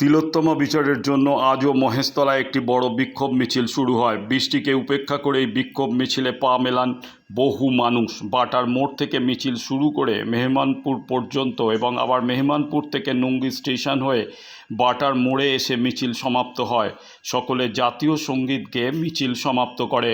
তিলোত্তমা বিচারের জন্য আজও মহেশতলায় একটি বড় বিক্ষোভ মিছিল শুরু হয়। বৃষ্টিকে উপেক্ষা করে এই বিক্ষোভ মিছিলে পা মেলান বহু মানুষ। বাটার মোড় থেকে মিছিল শুরু করে মেহমানপুর পর্যন্ত এবং আবার মেহমানপুর থেকে নুঙ্গি স্টেশন হয়ে বাটার মোড়ে এসে মিছিল সমাপ্ত হয়। সকলে জাতীয় সংগীত গেয়ে মিছিল সমাপ্ত করে।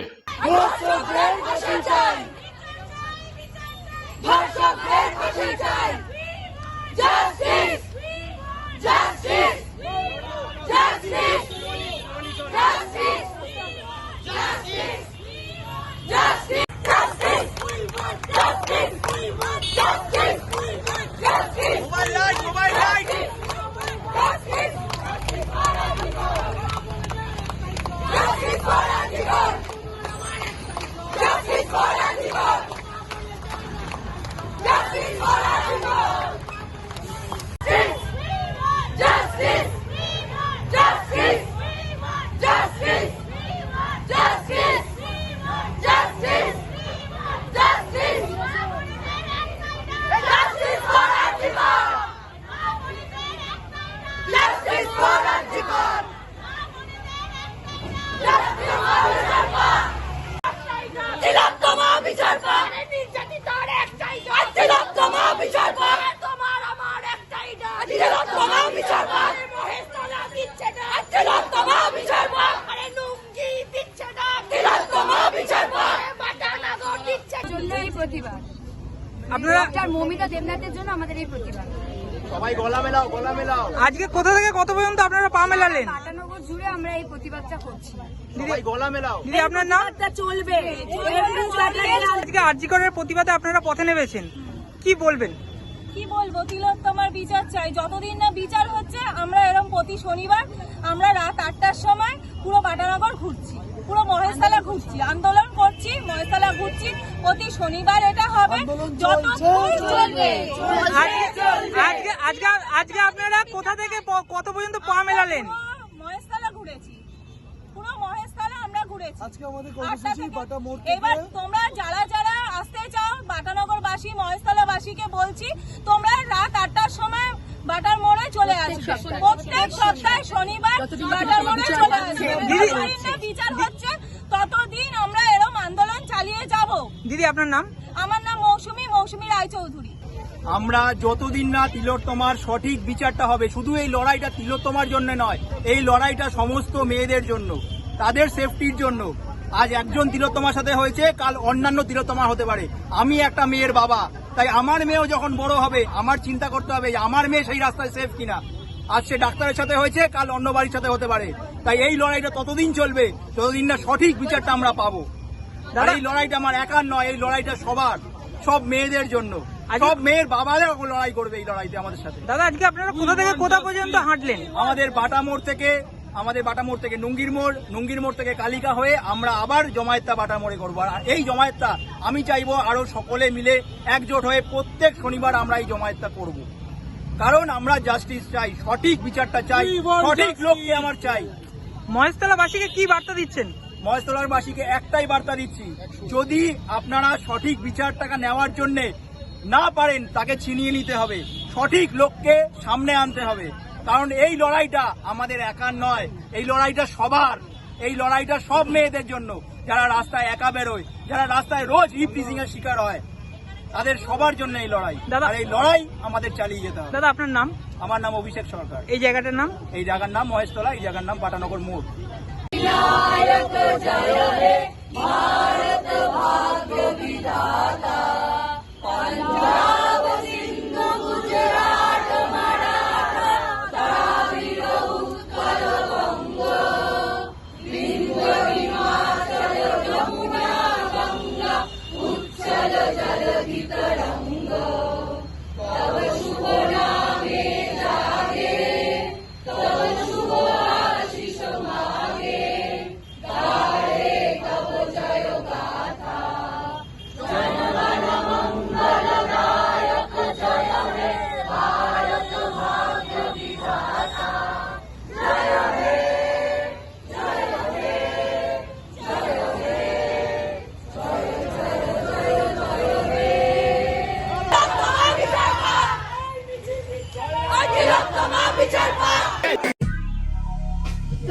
আপনারা মৌমিতা দেবনাথের জন্য আমাদের এই প্রতিবাদ সবাই গলা মেলাও গলা মেলাও। আজকে কোথা থেকে কত পর্যন্ত আপনারা পা মেলালেন? পাটানগর জুড়ে আমরা এই প্রতিবাদটা করছি। সবাই গলা মেলাও। দিদি আপনার নাম? চলবে। আজকে আরজিকরের প্রতিবাদে আপনারা পথে নেমেছেন। কি বলবেন? কি বলব তিলোত্তমার বিচার চাই। যতদিন না বিচার হচ্ছে আমরা এরকম প্রতি শনিবার আমরা রাত আটটার সময় পুরো বাটানগর ঘুরছি। পুরো মহেশতলা ঘুরছি। আন্দোলন করছি ঘুরছি প্রতি শনিবার এটা হবে। যত চলবে। আজকে আজকে আজকে আজকে আপনারা কোথা থেকে কত পর্যন্ত পা মেলালেন? মহেশতলা ঘুরেছি। পুরো মহেশতলা আমরা ঘুরেছি। আজকে আমাদের কর্মসূচি বাটা মোড় থেকে এবার তোমরা যারা যারা আসতে চাও বাটানগরবাসী মহেশতলাবাসীকে বলছি তোমরা রাত আটটার সময় বাটার মোড়ে চলে আসবে। প্রত্যেক সপ্তাহে শনিবার বাটার মোড়ে চলে আসবে। দিদি- বিচার হচ্ছে ততদিন আমরা চালিয়ে যাব। দিদি আপনার নাম? আমার নাম মৌসুমী মৌসুমী রায়চৌধুরী। আমরা যতদিন না তিলোত্তমার সঠিক বিচারটা হবে শুধু এই লড়াইটা তিলোত্তমার জন্য নয় এই লড়াইটা সমস্ত মেয়েদের জন্য তাদের সেফটির জন্য। আজ একজন তিলোত্তমার সাথে হয়েছে কাল অন্যান্য তিলোত্তমার হতে পারে। আমি একটা মেয়ের বাবা তাই আমার মেয়েও যখন বড় হবে আমার চিন্তা করতে হবে যে আমার মেয়ে সেই রাস্তায় সেফ কিনা। আজ সে ডাক্তারের সাথে হয়েছে কাল অন্য বাড়ির সাথে হতে পারে। তাই এই লড়াইটা ততদিন চলবে যতদিন না সঠিক বিচারটা আমরা পাবো। আর এই লড়াইটা আমার একার নয় এই লড়াইটা সবার সব মেয়েদের জন্য। সব মেয়ের বাবারা লড়াই করবে এই লড়াইতে আমাদের সাথে। দাদা আজকে আপনারা কোথা থেকে কোথা পর্যন্ত হাঁটলেন? আমাদের বাটা মোড় থেকে আমাদের বাটা মোড় থেকে নুঙ্গির মোড় নুঙ্গির মোড় থেকে কালিকা হয়ে আমরা আবার জমায়েতটা বাটা মোড়ে করব। আর এই জমায়েতটা আমি চাইব আরও সকলে মিলে একজোট হয়ে প্রত্যেক শনিবার আমরা এই জমায়েতটা করব। কারণ আমরা জাস্টিস চাই সঠিক বিচারটা চাই সঠিক লোককে আমার চাই। মহেশতলাবাসীকে কি বার্তা দিচ্ছেন? মহেশতলার বাসীকে একটাই বার্তা দিচ্ছি যদি আপনারা সঠিক বিচার টাকা নেওয়ার জন্য না পারেন তাকে ছিনিয়ে নিতে হবে। সঠিক লোককে সামনে আনতে হবে। কারণ এই লড়াইটা আমাদের একার নয় এই লড়াইটা সবার এই লড়াইটা সব মেয়েদের জন্য। যারা রাস্তায় একা বেরোয় যারা রাস্তায় রোজ ইফটিজিং এর শিকার হয় তাদের সবার জন্য এই লড়াই। দাদা- এই লড়াই আমাদের চালিয়ে যেতে হবে। দাদা আপনার নাম? আমার নাম অভিষেক সরকার। এই জায়গাটার নাম? এই জায়গার নাম মহেশতলা এই জায়গার নাম পাটানগর মোড়। जय हे भारत भाग्य विधाता।